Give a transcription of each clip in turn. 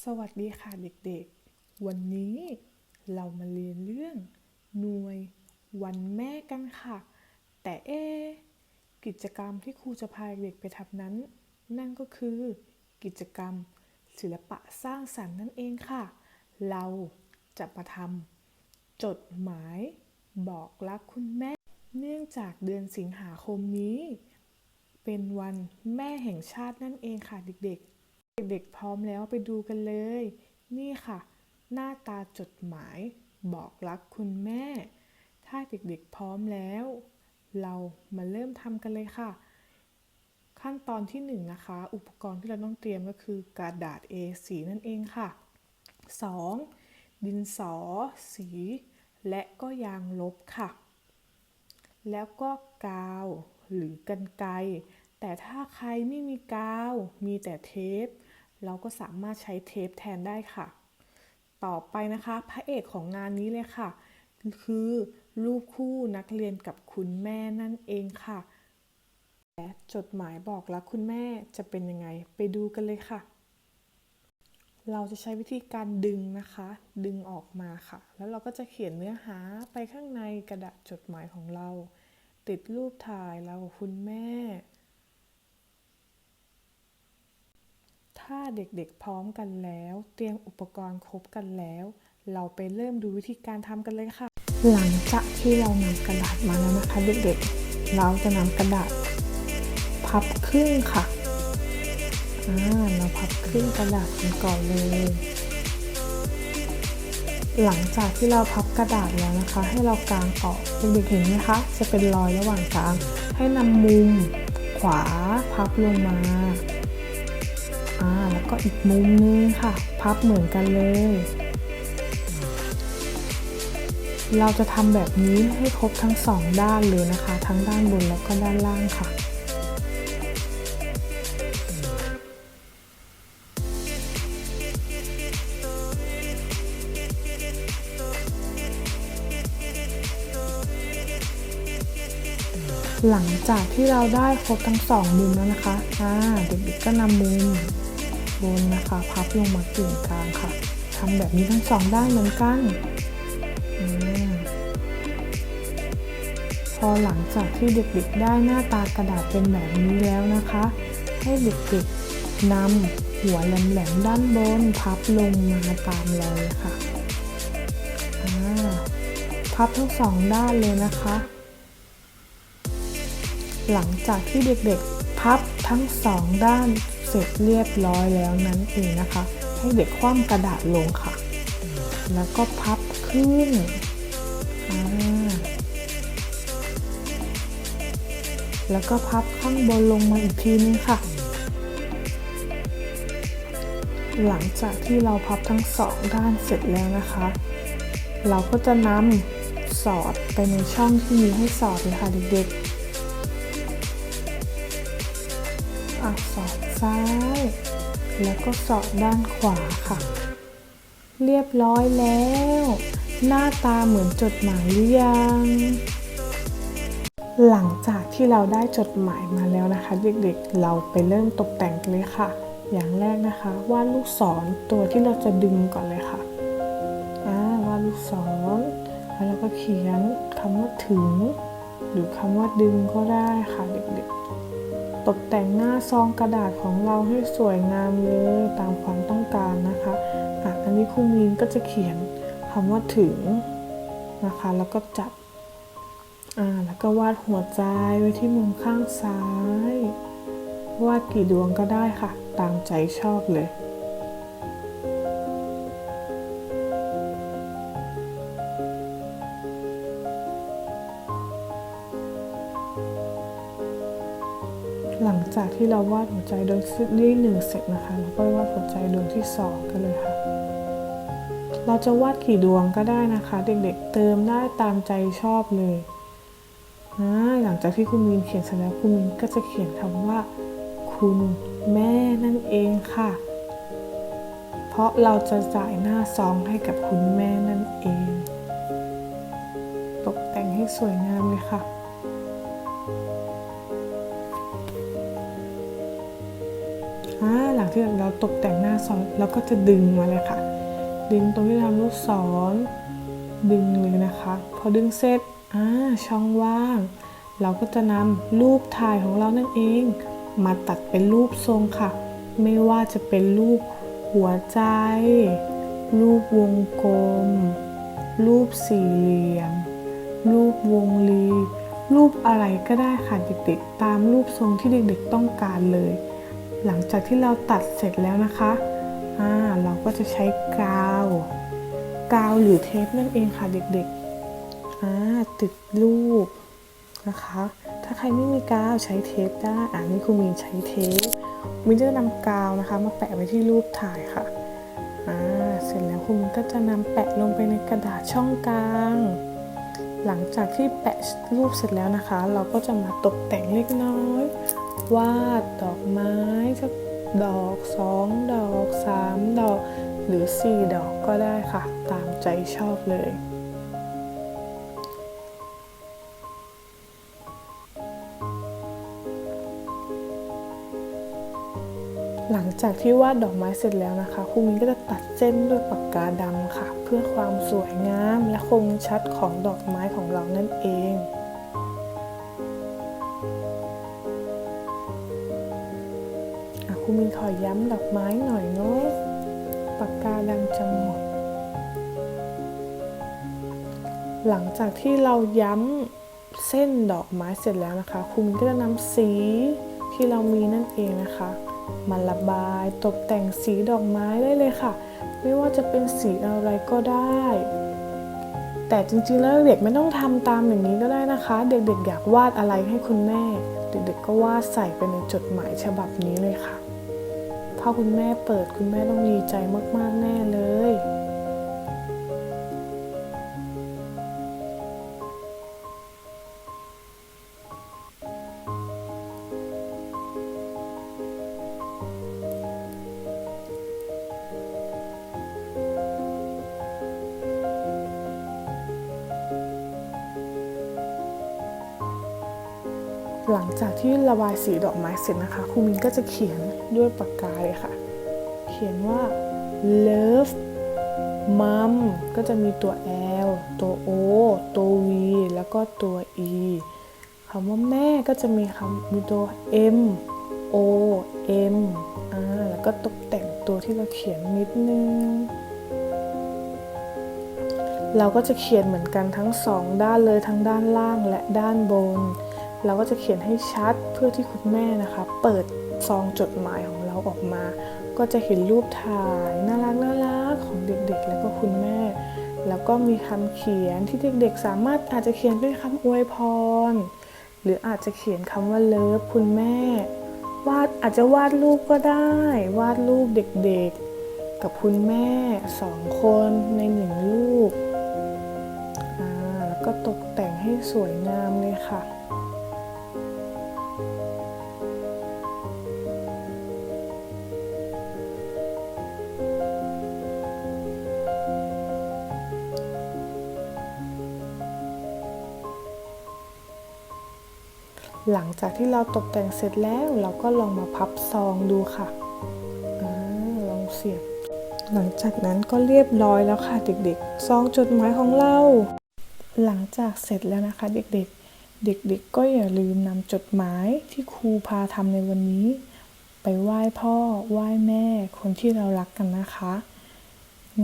สวัสดีค่ะเด็กๆ วันนี้เรามาเรียนเรื่อง หน่วยวันแม่กันค่ะ แต่เอะกิจกรรมที่ครูจะพาเด็กไปทำนั้น นั่นก็คือกิจกรรมศิลปะสร้างสรรค์นั่นเองค่ะ เราจะมาทำจดหมายบอกรักคุณแม่ เนื่องจากเดือนสิงหาคมนี้ เป็นวันแม่แห่งชาตินั่นเองค่ะเด็กๆ เด็กๆพร้อมแล้วไปดูกันเลย นี่ค่ะ หน้าตาจดหมาย บอกรักคุณแม่ ถ้าเด็กๆพร้อมแล้ว เรามาเริ่มทำกันเลยค่ะ ขั้นตอนที่หนึ่งนะคะ อุปกรณ์ที่เราต้องเตรียมก็คือกระดาษ A4 นั่นเองค่ะ 2. ดินสอ สี และก็ยางลบค่ะ แล้วก็กาวหรือกันไกรแต่ถ้าใครไม่มีกาว มีแต่เทป เราก็สามารถใช้เทปแทนได้ค่ะ ต่อไปนะคะพระเอกของงานนี้เลยค่ะ คือรูปคู่นักเรียนกับคุณแม่นั่นเองค่ะ และจดหมายบอกรักคุณแม่จะเป็นยังไงไปดูกันเลยค่ะ เราจะใช้วิธีการดึงนะคะ ดึงออกมาค่ะ แล้วเราก็จะเขียนเนื้อหาไปข้างในกระดาษจดหมายของเรา ติดรูปถ่ายเรากับคุณแม่ ถ้า เด็กๆพร้อมกันแล้ว เตรียมอุปกรณ์ครบกันแล้ว เราไปเริ่มดูวิธีการทำกันเลยค่ะ หลังจากที่เรานำกระดาษมาแล้วนะคะเด็กๆ เราจะนำกระดาษ พับครึ่งค่ะอ่าเราพับครึ่งกระดาษกันก่อนเลย หลังจากที่เราพับกระดาษแล้วนะคะ ให้เรากางออกเด็กๆเห็นไหมคะ จะเป็นรอยระหว่างกลาง ให้นำมุมขวาพับลงมา ก็อีกมุมนึงค่ะ พับเหมือนกันเลย เราจะทำแบบนี้ให้ครบทั้งสองด้านเลยนะคะ ทั้งด้านบนแล้วก็ด้านล่างค่ะหลังจากที่เราได้ครบทั้งสองมุมแล้วนะคะ อ่า เด็กๆก็นำมุม นนะคะ พับลงมากึ่งกลางค่ะทำแบบนี้ทั้งสองด้านเหมือนกันอพอหลังจากที่เด็กๆได้หน้าตากระดาษเป็นแบบนี้แล้วนะคะ ให้เด็กๆนำหัวแหลมๆด้านบน พับลงมาตามรอยค่ะพับทั้งสองด้านเลยนะคะ หลังจากที่เด็กๆพับทั้งสองด้าน เสร็จเรียบร้อยแล้วนั้นเองนะคะ ให้เด็กคว่ำกระดาษลงค่ะ แล้วก็พับขึ้นอ่าแล้วก็พับข้างบนลงมาอีกทีนึงค่ะ หลังจากที่เราพับทั้งสองด้านเสร็จแล้วนะคะ เราก็จะนำสอดไปในช่องที่มีให้สอดเลยค่ะเด็กๆ อะสอดซ้าย แล้วก็สอดด้านขวาค่ะ เรียบร้อยแล้ว หน้าตาเหมือนจดหมายหรือยัง หลังจากที่เราได้จดหมายมาแล้วนะคะ เด็กๆ เราไปเริ่มตกแต่งกันเลยค่ะ อย่างแรกนะคะวาดลูกศรตัวที่เราจะดึงก่อนเลยค่ะวาดลูกศรแล้วเราก็เขียนคำว่าถึง หรือคำว่าดึงก็ได้ค่ะเด็กๆ ตกแต่งหน้าซองกระดาษของเราให้สวยงามเลยตามความต้องการนะคะอะอันนี้คุณมีนก็จะเขียนคำว่าถึงนะคะแล้วก็จับอ่าแล้วก็วาดหัวใจไว้ที่มุมข้างซ้าย วาดกี่ดวงก็ได้ค่ะ ตามใจชอบเลย หลังจากที่เราวาดหัวใจดวงที่หนึ่งเสร็จนะคะ เราก็วาดหัวใจดวงที่สองกันเลยค่ะ เราจะวาดกี่ดวงก็ได้นะคะ เด็กๆเติมได้ตามใจชอบเลยหลังจากที่คุณมินเขียนเสร็จแล้วคุณมินก็จะเขียนคำว่า คุณแม่นั่นเองค่ะ เพราะเราจะจ่ายหน้าซองให้กับคุณแม่นั่นเอง ตกแต่งให้สวยงามเลยค่ะ ที่เราตกแต่งหน้าซองเราก็จะดึงมาเลยค่ะ ดึงตรงที่ทำลูกศรดึงเลยนะคะ พอดึงเสร็จอ่าช่องว่าง เราก็จะนำรูปถ่ายของเรานั่นเอง มาตัดเป็นรูปทรงค่ะ ไม่ว่าจะเป็นรูปหัวใจ รูปวงกลม รูปสี่เหลี่ยม รูปวงรีรูปอะไรก็ได้ค่ะเด็กๆ ตามรูปทรงที่เด็กๆต้องการเลย หลังจากที่เราตัดเสร็จแล้วนะคะอ่าเราก็จะใช้กาว กาวหรือเทปนั่นเองค่ะเด็กๆอ่าติดรูปนะคะ ถ้าใครไม่มีกาวใช้เทปได้อ่านี่ครูมีนใช้เทปมินจะนำกาวนะคะมาแปะไว้ที่รูปถ่ายค่ะอ่าเสร็จแล้วครูมินก็จะนำแปะลงไปในกระดาษช่องกลางหลังจากที่แปะรูปเสร็จแล้วนะคะ เราก็จะมาตกแต่งเล็กน้อย วาดดอกไม้สักดอกสองดอกสามดอก หรือสี่ดอกก็ได้ค่ะ ตามใจชอบเลย หลังจากที่วาดดอกไม้เสร็จแล้วนะคะครูมินก็จะตัดเส้นด้วยปากกาดำค่ะ เพื่อความสวยงามและคมชัดของดอกไม้ของเรานั่นเอง มินขอย้ำดอกไม้หน่อยเนาะปากกาดำจะหมด หลังจากที่เราย้ำเส้นดอกไม้เสร็จแล้วนะคะครูมินก็จะนำสีที่เรามีนั่นเองนะคะมาระบายตกแต่งสีดอกไม้ได้เลยค่ะ ไม่ว่าจะเป็นสีอะไรก็ได้ แต่จริงๆแล้วเด็กไม่ต้องทำตามอย่างนี้ก็ได้นะคะ เด็กๆอยากวาดอะไรให้คุณแม่ เด็กๆก็วาดใส่ไปในจดหมายฉบับนี้เลยค่ะ ถ้าคุณแม่เปิดคุณแม่ต้องดีใจมาก ๆ แน่เลย หลังจากที่ระบายสีดอกไม้เสร็จนะคะครูมินก็จะเขียนด้วยปากกาเลยค่ะ เขียนว่า love mom ก็จะมีตัว L ตัว O ตัว V แล้วก็ตัว E คำว่าแม่ก็จะมีคำมีตัว M O M อ่าแล้วก็ตกแต่งตัวที่เราเขียนนิดนึง เราก็จะเขียนเหมือนกันทั้งสองด้านเลยทั้งด้านล่างและด้านบน เราก็จะเขียนให้ชัดเพื่อที่คุณแม่นะคะ เปิดซองจดหมายของเราออกมา ก็จะเห็นรูปถ่ายน่ารักน่ารักของเด็กๆ แล้วก็คุณแม่ แล้วก็มีคำเขียนที่เด็กๆ สามารถอาจจะเขียนเป็นคำอวยพร หรืออาจจะเขียนคำว่าเลิฟคุณแม่ วาดอาจจะวาดรูปก็ได้ วาดรูปเด็กๆ กับคุณแม่สองคนในหนึ่งรูปแล้วก็ตกแต่งให้สวยงามเลยค่ะ หลังจากที่เราตกแต่งเสร็จแล้วเราก็ลองมาพับซองดูค่ะอลองเสียบ หลังจากนั้นก็เรียบร้อยแล้วค่ะเด็กๆ ซองจดหมายของเรา หลังจากเสร็จแล้วนะคะ เด็กๆ เด็กๆ ก็อย่าลืมนำจดหมายที่ครูพาทำในวันนี้ ไปไหว้พ่อไหว้แม่ คนที่เรารักกันนะคะ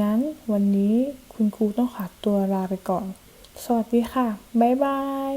งั้นวันนี้คุณครูต้องขอตัวลาไปก่อน สวัสดีค่ะ บ๊ายบาย